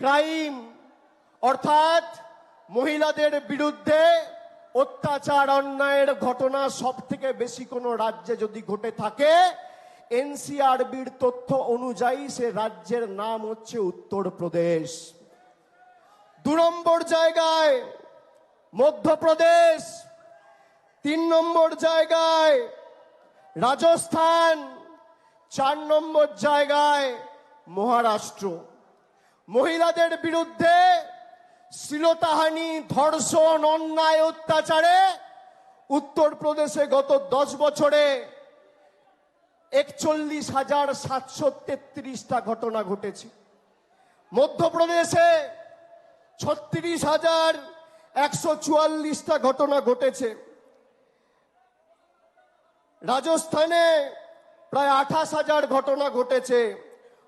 Crime, অর্থাৎ মহিলাদের বিরুদ্ধে অত্যাচার, অন্যায়ের ঘটনা সব থেকে বেশি কোনো রাজ্যে যদি ঘটে থাকে, এনসিআরবির তথ্য অনুযায়ী সে রাজ্যের নাম হচ্ছে উত্তরপ্রদেশ। দু নম্বর জায়গায় মধ্যপ্রদেশ, তিন নম্বর জায়গায় রাজস্থান, চার নম্বর জায়গায় মহারাষ্ট্র। মহিলাদের বিরুদ্ধে শ্লীলতাহানি, ধর্ষণ, অন্যায়, অত্যাচারে উত্তরপ্রদেশে গত দশ বছরে একচল্লিশ হাজার সাতশো তেত্রিশটা ঘটনা ঘটেছে। মধ্যপ্রদেশে ছত্রিশ হাজার একশো চুয়াল্লিশটা ঘটনা ঘটেছে। রাজস্থানে প্রায় আঠাশ হাজার ঘটনা ঘটেছে।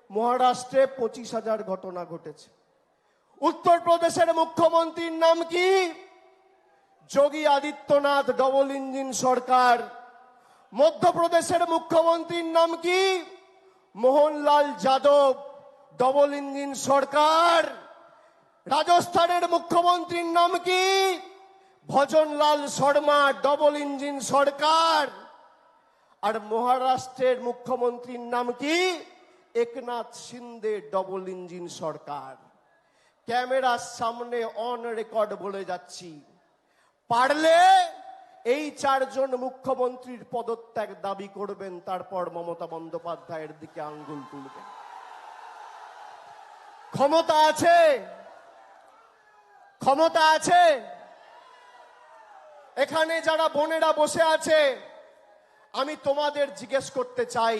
মহারাষ্ট্রে পঁচিশ হাজার ঘটনা ঘটেছে। উত্তরপ্রদেশের মুখ্যমন্ত্রীর নাম কি? যোগী আদিত্যনাথ ডবল ইঞ্জিন সরকার। মধ্যপ্রদেশের মুখ্যমন্ত্রীর নাম কি? মোহনলাল যাদব ডবল ইঞ্জিন সরকার। রাজস্থানের মুখ্যমন্ত্রীর নাম কি? ভজনলাল শর্মা ডবল ইঞ্জিন সরকার। আর মহারাষ্ট্রের মুখ্যমন্ত্রীর নাম কি? একনাথ সিন্দে ডবল ইঞ্জিন সরকার। ক্যামেরার সামনে অন রেকর্ড বলে যাচ্ছি। পারলে এই চারজন মুখ্যমন্ত্রীর পদত্যাগ দাবি করবেন, তারপর মমতা বন্দ্যোপাধ্যায়ের দিকে আঙ্গুল তুলবেন। ক্ষমতা আছে? ক্ষমতা আছে? এখানে যারা বোনেরা বসে আছে, আমি তোমাদের জিজ্ঞেস করতে চাই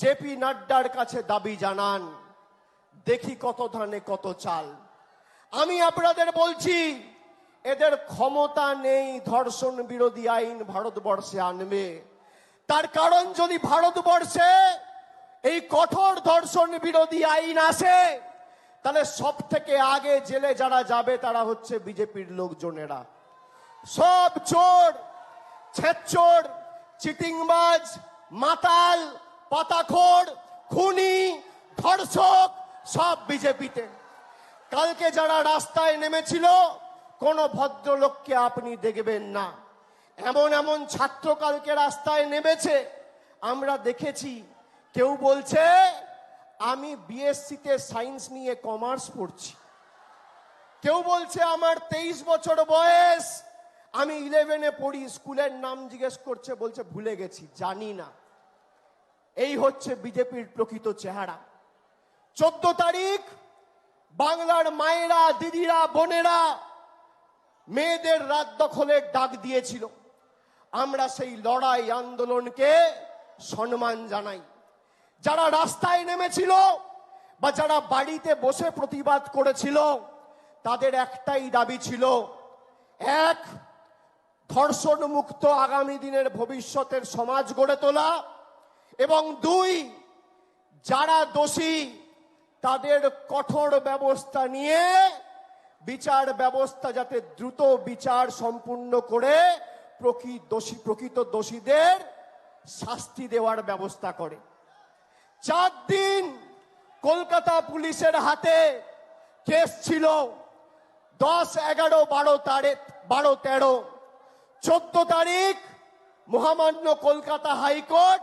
জেপি নাড্ডার কাছে দাবি জানান, দেখি কত ধানে কত চাল। আমি আপনাদের বলছি, এদের ক্ষমতা নেই ধর্ষণ বিরোধী আইন ভারতবর্ষে আনবে। তার কারণ যদি ভারতবর্ষে এই কঠোর ধর্ষণ বিরোধী আইন আসে, তাহলে সব থেকে আগে জেলে যারা যাবে তারা হচ্ছে বিজেপির লোকজনেরা। সব চোর, ছেচোর, চিটিংবাজ, মাতাল পাতাখোর, খুনি, ধর্ষক, সব বিজেপিতে। কালকে যারা রাস্তায় নেমেছিল, কোন ভদ্রলোককে আপনি দেখবেন না। এমন এমন ছাত্র কালকে রাস্তায় নেমেছে, আমরা দেখেছি। কেউ বলছে, আমি বিএসসিতে সায়েন্স নিয়ে কমার্স পড়ছি। কেউ বলছে, আমার তেইশ বছর বয়স, আমি ইলেভেনে পড়ি। স্কুলের নাম জিজ্ঞেস করছে, বলছে, ভুলে গেছি, জানি না। এই হচ্ছে বিজেপির প্রকৃত চেহারা। চোদ্দ তারিখ, বাংলার মায়েরা, দিদিরা, বোনেরা মেয়েদের রাত দখলের ডাক দিয়েছিল। আমরা সেই লড়াই আন্দোলনকে সম্মান জানাই। যারা রাস্তায় নেমেছিল বা যারা বাড়িতে বসে প্রতিবাদ করেছিল, তাদের একটাই দাবি ছিল, এক ধর্ষণ মুক্ত আগামী দিনের ভবিষ্যতের সমাজ গড়ে তোলা। এবং দুই, যারা দোষী, তাদের কঠোর ব্যবস্থা নিয়ে বিচার ব্যবস্থা যাতে দ্রুত বিচার সম্পূর্ণ করে প্রকৃত দোষী, প্রকৃত দোষীদের শাস্তি দেওয়ার ব্যবস্থা করে। চার দিন কলকাতা পুলিশের হাতে কেস ছিল দশ, এগারো, বারো তারিখ, বারো, তেরো। চোদ্দ তারিখ মহামান্য কলকাতা হাইকোর্ট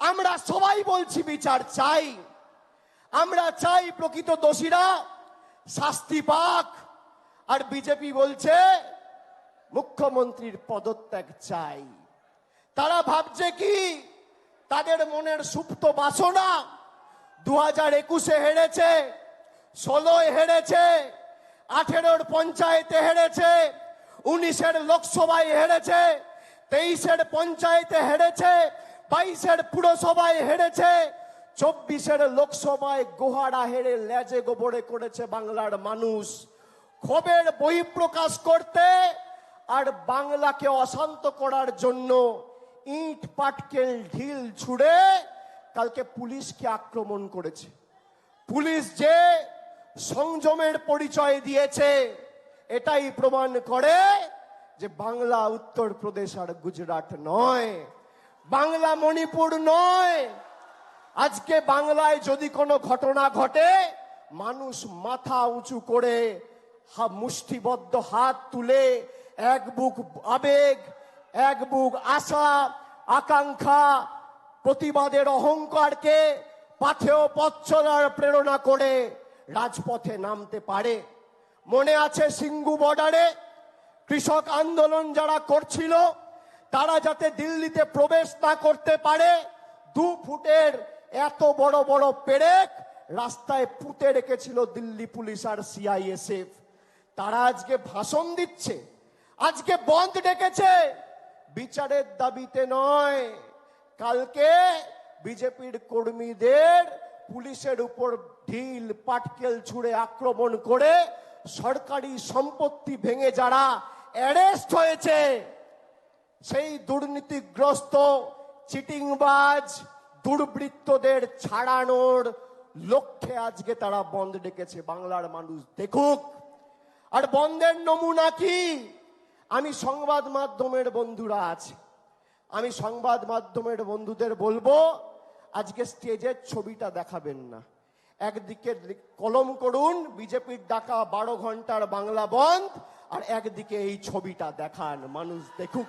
আমরা সবাই বলছি বিচার চাই। আমরা চাই প্রকৃত দোষীরা শাস্তি পাক। আর বিজেপি বলছে, মুখ্যমন্ত্রীর পদত্যাগ চাই। তারা ভাবছে কি? তাদের মনের সুপ্ত বাসনা দু হাজার একুশে হেরেছে, ষোলোয় হেরেছে, আঠেরোর পঞ্চায়েতে হেরেছে, উনিশের লোকসভায় হেরেছে, তেইশের পঞ্চায়েতে হেরেছে বাইশের পুরসভায় হেরেছে, চব্বিশের লোকসভায় গোহারা হেরে লেজে গোবরে করেছে বাংলার মানুষ। ক্ষোভের বহিঃপ্রকাশ করতে আর বাংলাকে অশান্ত করার জন্য ইট, পাটকেল, ঢিল ছুড়ে কালকে পুলিশকে আক্রমণ করেছে। পুলিশ যে সংযমের পরিচয় দিয়েছে, এটাই প্রমাণ করে যে বাংলা, উত্তরপ্রদেশ আর গুজরাট নয়। বাংলা মণিপুর নয়। আজকে বাংলায় যদি কোনো ঘটনা ঘটে, মানুষ মাথা উঁচু করে মুষ্টিবদ্ধ হাত তুলে এক বুক আবেগ, এক বুক আশা, আকাঙ্ক্ষা, প্রতিবাদের অহংকারকে পাথেয় পথ চলার প্রেরণা করে রাজপথে নামতে পারে। মনে আছে সিঙ্গু বর্ডারে কৃষক আন্দোলন যারা করছিল তারা যাতে দিল্লিতে প্রবেশ না করতে পারে, দু ফুটের এত বড় বড় পেরেক রাস্তায় পুঁতে রেখেছিল দিল্লি পুলিশ আর সিআইএসএফ। তারা আজকে ভাষণ দিচ্ছে, আজকে বন্ধ ডেকেছে। বিচারের দাবিতে নয়, কালকে বিজেপির কর্মীদের পুলিশের উপর ঢিল, পাটকেল ছুড়ে আক্রমণ করে সরকারি সম্পত্তি ভেঙে যারা অ্যারেস্ট হয়েছে সেই দুর্নীতিগ্রস্ত, চিটিংবাজ, দুর্বৃত্তদের ছাড়ানোর লক্ষ্যে আজকে তারা বন্ধ ডেকেছে বাংলার মানুষ। দেখুক, আর বন্ধের নমুনা কি? আমি সংবাদ মাধ্যমের বন্ধুরা আছে। আমি সংবাদ মাধ্যমের বন্ধুদের বলব, আজকে স্টেজের ছবিটা দেখাবেন না। একদিকে কলম করুন, বিজেপির ডাকা বারো ঘণ্টার বাংলা বন্ধ, আর একদিকে এই ছবিটা দেখান মানুষ। দেখুক।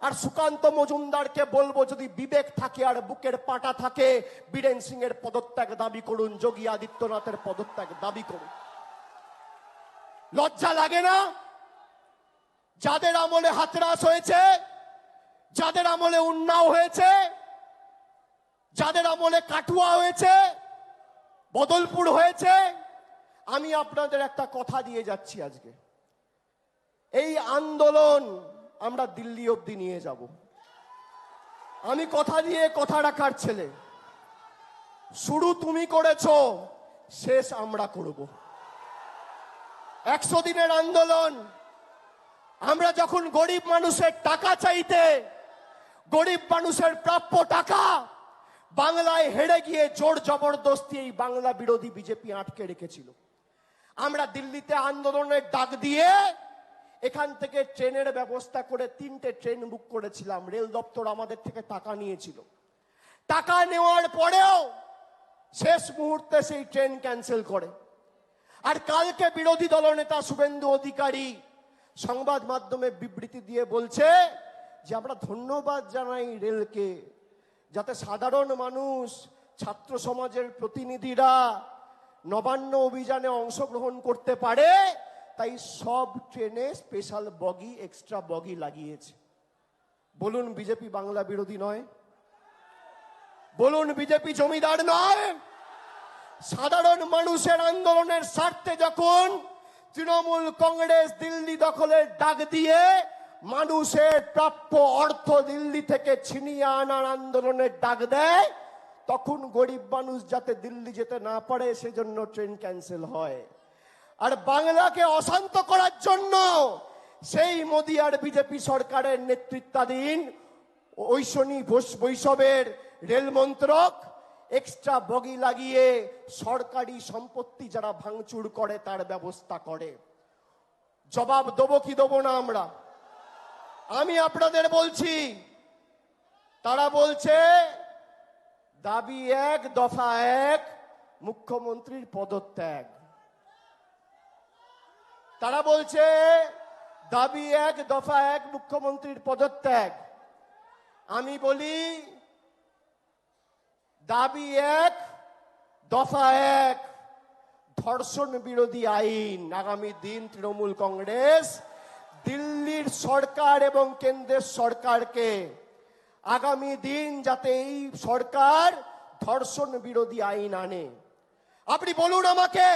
আর সুকান্ত মজুমদারকে বলব, যদি বিবেক থাকে আর বুকের পাটা থাকে, বীরেন সিং এর পদত্যাগ দাবি করুন, যোগী আদিত্যনাথের পদত্যাগ দাবি করুন। লজ্জা লাগে না? যাদের আমলে হাতরাস হয়েছে, যাদের আমলে উন্নাও হয়েছে, যাদের আমলে কাটুয়া হয়েছে, বদলপুর হয়েছে, আমি আপনাদের একটা কথা দিয়ে যাচ্ছি আজকে। এই আন্দোলন আমরা দিল্লি অবধি নিয়ে যাব। আমি কথা দিয়ে কথা রাখার ছেলে। শুরু তুমি করেছ, শেষ আমরা করব। একশো দিনের আন্দোলন, আমরা যখন গরিব মানুষের টাকা চাইতে, গরিব মানুষের প্রাপ্য টাকা, বাংলায় হেরে গিয়ে জোর জবরদস্তি এই বাংলা বিরোধী বিজেপি আটকে রেখেছিল। আমরা দিল্লিতে আন্দোলনের ডাক দিয়ে এখান থেকে ট্রেনের ব্যবস্থা করে তিনটে ট্রেন বুক করেছিলাম। রেল দপ্তর আমাদের থেকে টাকা নিয়েছিল। টাকা নেওয়ার পরেও শেষ মুহূর্তে সেই ট্রেন ক্যান্সেল করে। আর কালকে বিরোধী দলনেতা শুভেন্দু অধিকারী সংবাদ মাধ্যমে বিবৃতি দিয়ে বলছে যে, আমরা ধন্যবাদ জানাই রেলকে, যাতে সাধারণ মানুষ, ছাত্র সমাজের প্রতিনিধিরা নবান্ন অভিযানে অংশগ্রহণ করতে পারে। তাই সব ট্রেনে স্পেশাল বগি এক্সট্রা বগি লাগিয়েছে। বলুন বিজেপি বাংলা বিরোধী নয়। বলুন বিজেপি জমিদার নয়। সাধারণ মানুষের আন্দোলনের স্বার্থে যখন তৃণমূল কংগ্রেস দিল্লি দখলের ডাক দিয়ে মানুষের প্রাপ্য অর্থ দিল্লি থেকে ছিনিয়ে আনার আন্দোলনের ডাক দেয়, তখন গরিব মানুষ যাতে দিল্লি যেতে না পারে, সেজন্য ট্রেন ক্যান্সেল হয়। আর বাংলাকে অশান্ত করার জন্য সেই মোদী আর বিজেপি সরকারের নেতৃত্বাধীন ঐশনী ঘোষ- বৈষবের রেল মন্ত্রক এক্সট্রা বগি লাগিয়ে সরকারি সম্পত্তি যারা ভাঙচুর করে তার ব্যবস্থা করে। জবাব দেবো কি দেবো না আমরা? আমি আপনাদের বলছি, তারা বলছে, দাবি এক, দফা এক, মুখ্যমন্ত্রীর পদত্যাগ। তারা বলছে, দাবি এক, দফা এক, মুখ্যমন্ত্রীর পদত্যাগ। আমি বলি, দাবি এক, দফা এক, ধর্ষণ বিরোধী আইন। আগামী দিন তৃণমূল কংগ্রেস দিল্লির সরকার এবং কেন্দ্রের সরকারকে আগামী দিন যাতে এই সরকার ধর্ষণ বিরোধী আইন আনে। আপনি বলুন আমাকে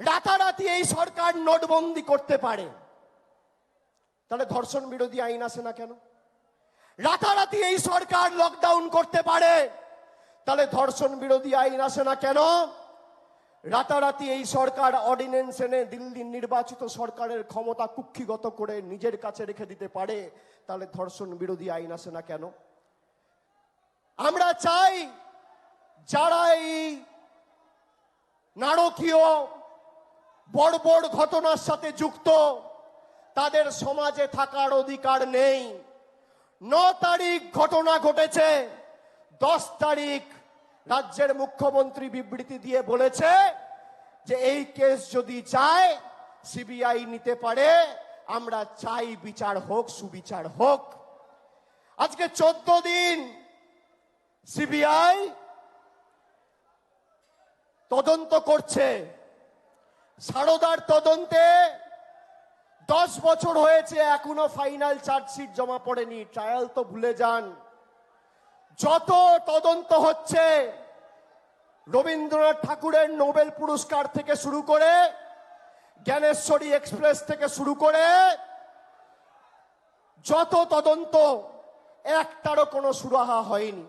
রাতারাতি এই সরকার নোটবন্দি করতে পারে। তাহলে ধর্ষণ বিরোধী আইন আসে না কেন? রাতারাতি এই সরকার লকডাউন করতে পারে। তাহলে ধর্ষণ বিরোধী আইন আসে না কেন? রাতারাতি এই সরকার অর্ডিন্যান্স এনে দিল্লির নির্বাচিত সরকারের ক্ষমতা কুক্ষিগত করে নিজের কাছে রেখে দিতে পারে। তাহলে ধর্ষণ বিরোধী আইন আসে না কেন? আমরা চাই যারা এই নারকীয় বড় বড় ঘটনার সাথে যুক্ত। তাদের সমাজে থাকার অধিকার নেই। ন তারিখ ঘটনা ঘটেছে। দশ তারিখ রাজ্যের মুখ্যমন্ত্রী বিবৃতি দিয়ে বলেছে যে এই কেস যদি চায়, সিবিআই নিতে পারে। আমরা চাই বিচার হোক, সুবিচার হোক। আজকে চোদ্দ দিন সিবিআই তদন্ত করছে। সারদার তদন্তে দশ বছর হয়েছে, এখনও ফাইনাল চার্জশিট জমা পড়েনি। ট্রায়াল তো ভুলে যান। যত তদন্ত হচ্ছে, রবীন্দ্রনাথ ঠাকুরের নোবেল পুরস্কার থেকে শুরু করে, জ্ঞানেশ্বরী এক্সপ্রেস থেকে শুরু করে, যত তদন্ত, একটারও কোনো সুরাহা হয়নি।